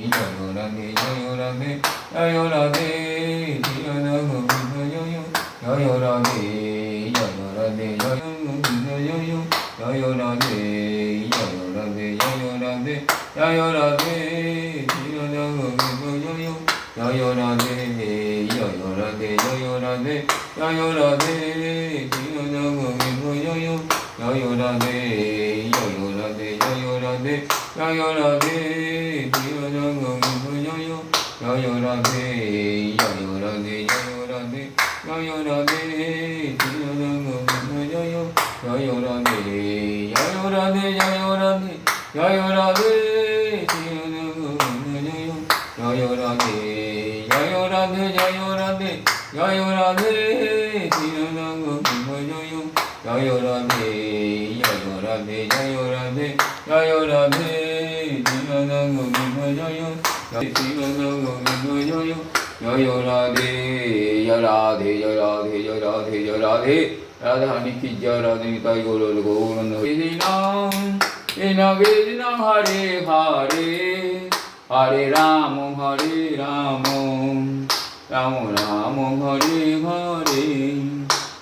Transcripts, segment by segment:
Yeah, you're yo yo la de, 여여 라데 여여 라데 여여 라데 여여 라데 주여는 여여 여여 라데 여여 라데 여여 라데 여여 라데 주여는 여여 여여 라데 여여 라데 여여 라데 여여 라데 주여는 여여 여여 라데 여여 라데 여여 라데 여여 라데 জয় রাধে জয় রাধে জয় রাধে জয় রাধে জয় রাধে রাধানি কি জয় রাধে তাই গৌর গৌরন্দ নাম এনা বেদিনা হরে হরে হরে রাম হরে রাম রাম রাম হরে হরে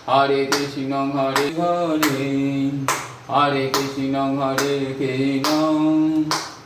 হরে কৃষ্ণ হরে হরে হরে কৃষ্ণ হরে কৃষ্ণ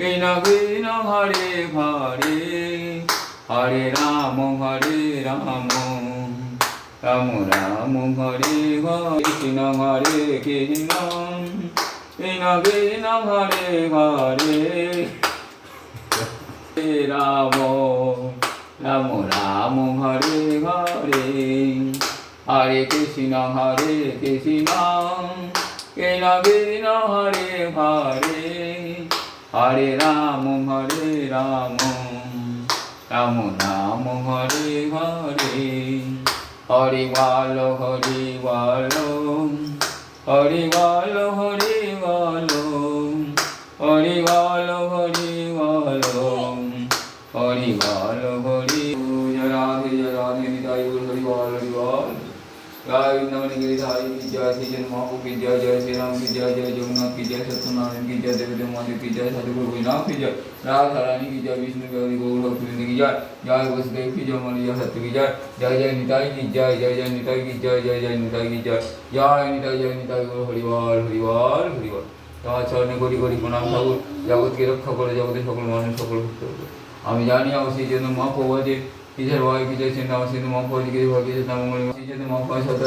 কৃষ্ণ কৃষ্ণ হরে হরে হরে রাম হরে রাম রাম রাম হরে হরে কৃষ্ণ হরে কৃষ্ণ কৃষ্ণ কৃষ্ণ হরে হরে রাম রাম রাম হরে হরে হরে কৃষ্ণ হরে কৃষ্ণ কৃষ্ণ কৃষ্ণ হরে হরে হরে রাম হরে রাম। রাম রাম হরে হরে। হরি বল হরি বল। হরি বল হরি বল। হরি বল হরি বল। হরি বল, হরি জয় রাধে জয় রাধে, নিতাই হরি বল হরি বল। জয় বৃন্দাবন गिरिधारी की जय श्री जन महाप्रभु की जय जय श्री राम की जय जय जगन्नाथ की जय सत्यनारायण की जय देवी देव महादेव की जय सतगुरु गोविंदनाथ की जय राधा रानी की जय विष्णु गौरी गौर भक्ति की जय जय वसुदेव की जय मरिया सत्य की जय जय जय निताई की जय जय जय निताई की जय जय जय निताई की जय जय निताई जय निताई गौर হরিবল হরিবল হরিবল তোমার চরণে করি করি প্রণাম ঠাকুর জগৎকে রক্ষা করে জগতের সকল মানুষ সকল ভক্ত আমি জানি আমার সেই জন্য মা প্রবাদে किसे भय किसे चिंता सिंधु मम पद किसे भय किसे चिंता मंगल किसे मम पद सत